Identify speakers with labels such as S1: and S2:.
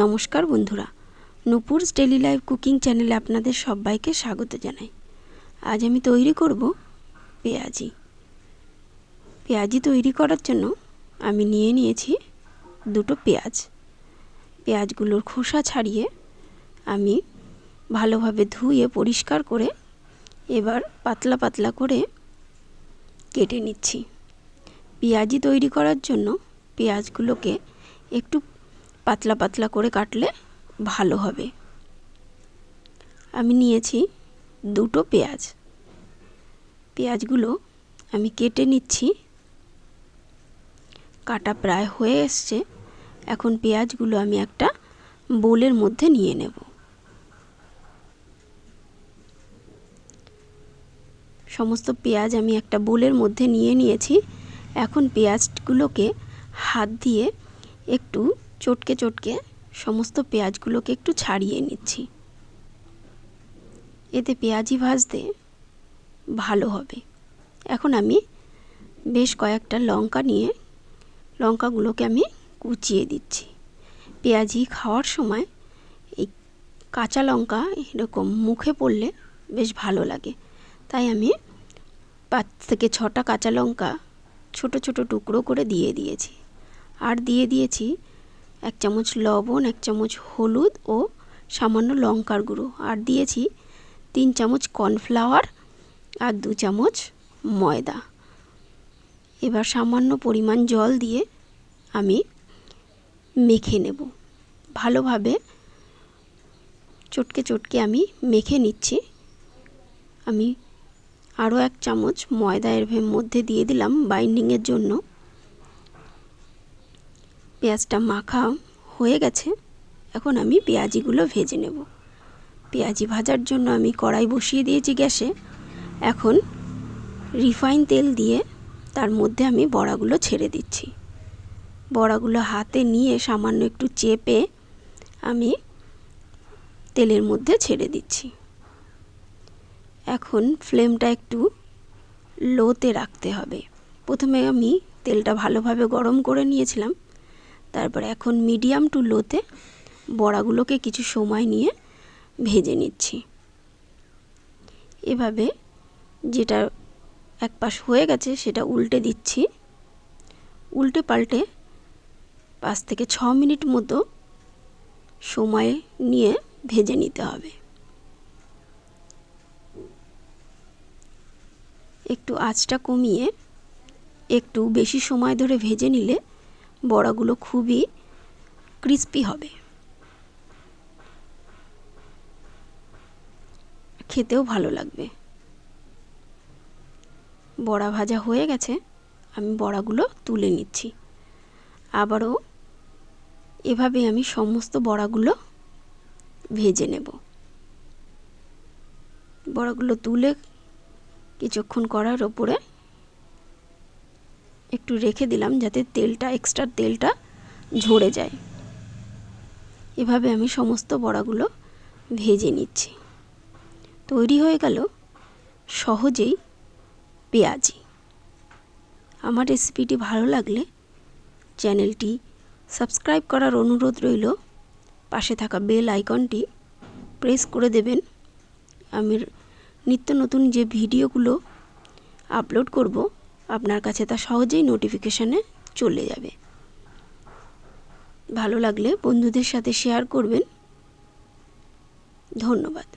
S1: নমস্কার বন্ধুরা। Nupur's daily life cooking চ্যানেলে আপনাদের সবাইকে স্বাগত জানাই। আজ আমি তৈরি করব পেঁয়াজি। পেঁয়াজি তৈরি করার জন্য আমি নিয়ে নিয়েছি দুটো পেঁয়াজ। পেঁয়াজগুলোর খোসা ছাড়িয়ে আমি ভালোভাবে ধুয়ে পরিষ্কার করে এবার পাতলা পাতলা করে কেটে নিচ্ছি। পেঁয়াজি তৈরি করার জন্য পেঁয়াজগুলোকে একটু পাতলা পাতলা করে কাটলে ভালো হবে। আমি নিয়েছি দুটো পেঁয়াজ। পেঁয়াজগুলো আমি কেটে নিচ্ছি। কাটা প্রায় হয়ে এসছে। এখন পেঁয়াজগুলো আমি একটা বোলের মধ্যে নিয়ে নেব। সমস্ত পেঁয়াজ আমি একটা বোলের মধ্যে নিয়ে নিয়েছি। এখন পেঁয়াজগুলোকে হাত দিয়ে একটু চটকে চটকে সমস্ত পেঁয়াজগুলোকে একটু ছাড়িয়ে নিচ্ছি। এতে পেঁয়াজি ভাজতে ভালো হবে। এখন আমি বেশ কয়েকটা লঙ্কা নিয়ে লঙ্কাগুলোকে আমি কুচিয়ে দিচ্ছি। পেঁয়াজি খাওয়ার সময় এই কাঁচা লঙ্কা এরকম মুখে পড়লে বেশ ভালো লাগে। তাই আমি পাঁচ থেকে ছটা কাঁচা লঙ্কা ছোট ছোট টুকরো করে দিয়ে দিয়েছি। আর দিয়ে দিয়েছি এক চামচ লবণ, এক চামচ হলুদ ও সামান্য লঙ্কার গুঁড়ো। আর দিয়েছি তিন চামচ কর্নফ্লাওয়ার আর দু চামচ ময়দা। এবার সামান্য পরিমাণ জল দিয়ে আমি মেখে নেব। ভালোভাবে চটকে চটকে আমি মেখে নিচ্ছি। আমি আরও এক চামচ ময়দা এর মধ্যে দিয়ে দিলাম বাইন্ডিংয়ের জন্য। পেঁয়াজটা মাখা হয়ে গেছে, এখন আমি পেঁয়াজিগুলো ভেজে নেব। পেঁয়াজি ভাজার জন্য আমি কড়াই বসিয়ে দিয়েছি গ্যাসে। এখন রিফাইন তেল দিয়ে তার মধ্যে আমি বড়াগুলো ছেড়ে দিচ্ছি। বড়াগুলো হাতে নিয়ে সামান্য একটু চেপে আমি তেলের মধ্যে ছেড়ে দিচ্ছি। এখন ফ্লেমটা একটু লোতে রাখতে হবে। প্রথমে আমি তেলটা ভালোভাবে গরম করে নিয়েছিলাম। তারপরে এখন মিডিয়াম টু লোতে বড়াগুলোকে কিছু সময় নিয়ে ভেজে নিচ্ছি। এভাবে যেটা এক পাশ হয়ে গেছে সেটা উল্টে দিচ্ছি। উল্টে পাল্টে পাঁচ থেকে ছ মিনিট মতো সময় নিয়ে ভেজে নিতে হবে। একটু আঁচটা কমিয়ে একটু বেশি সময় ধরে ভেজে নিলে বড়াগুলো খুবই ক্রিস্পি হবে। খেতেও ভালো লাগবে। বড়া ভাজা হয়ে গেছে, আমি বড়াগুলো তুলে নিচ্ছি। আবারও এভাবে আমি সমস্ত বড়াগুলো ভেজে নেব। বড়াগুলো তুলে কিছুক্ষণ করার ওপরে একটু রেখে দিলাম যাতে তেলটা এক্সট্রা তেলটা ঝরে যায়। এভাবে আমি সমস্ত বড়াগুলো ভেজে নিচ্ছি। তৈরি হয়ে গেল সহজেই পেঁয়াজি। আমার রেসিপিটি ভালো লাগলে চ্যানেলটি সাবস্ক্রাইব করার অনুরোধ রইল। পাশে থাকা বেল আইকনটি প্রেস করে দেবেন। আমি নিত্য নতুন যে ভিডিওগুলো আপলোড করব আপনার কাছে তা সহজেই নোটিফিকেশানে চলে যাবে। ভালো লাগলে বন্ধুদের সাথে শেয়ার করবেন। ধন্যবাদ।